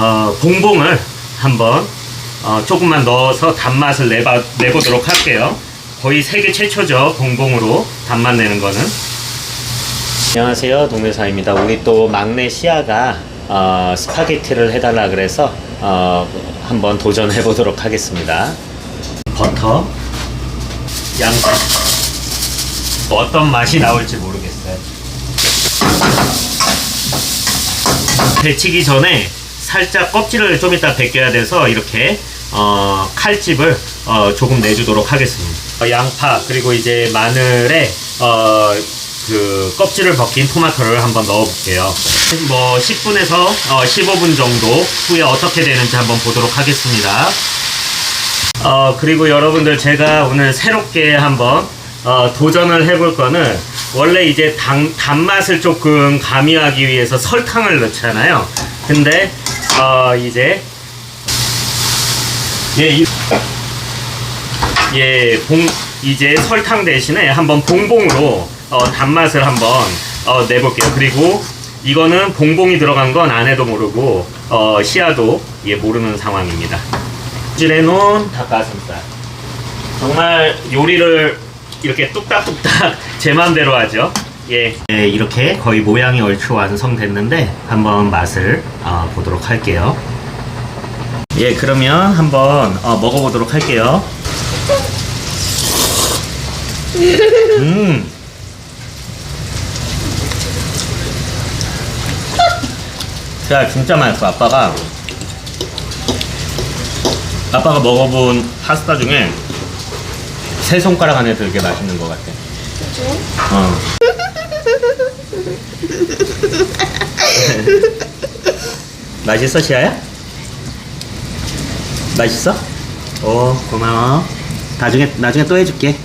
어, 봉봉을 한번 어, 조금만 넣어서 단맛을 내봐, 내보도록 할게요. 거의 세계 최초죠. 봉봉으로 단맛 내는 거는. 안녕하세요. 동네사입니다. 우리 또 막내 시아가 어, 스파게티를 해달라 그래서 어, 한번 도전해 보도록 하겠습니다. 버터, 양파. 어떤 맛이 나올지 모르겠어요. 데치기 전에 살짝 껍질을 좀 이따 벗겨야 돼서 이렇게 어, 칼집을 어, 조금 내주도록 하겠습니다. 어, 양파 그리고 이제 마늘에 어, 그 껍질을 벗긴 토마토를 한번 넣어볼게요. 뭐 10분에서 어, 15분 정도 후에 어떻게 되는지 한번 보도록 하겠습니다. 어, 그리고 여러분들 제가 오늘 새롭게 한번 어, 도전을 해볼 거는 원래 이제 단, 단맛을 조금 가미하기 위해서 설탕을 넣잖아요. 근데 어, 이제 예, 이, 예, 봉, 이제 설탕 대신에 한번 봉봉으로 어, 단맛을 한번 어, 내볼게요. 그리고 이거는 봉봉이 들어간 건 아내도 모르고 어, 시아도 예, 모르는 상황입니다. 찔해 놓은 닭가슴살. 정말 요리를 이렇게 뚝딱뚝딱 제 마음대로 하죠. 예. 예, 이렇게 거의 모양이 얼추 완성됐는데 한번 맛을 어, 보도록 할게요. 예, 그러면 한번 어, 먹어보도록 할게요. 음. 야, 진짜 맛있어. 아빠가 아빠가 먹어본 파스타 중에 세 손가락 안에 들게 맛있는 것 같아. 어. 맛있어, 시아야? 맛있어? 오, 고마워. 나중에 나중에 또 해줄게.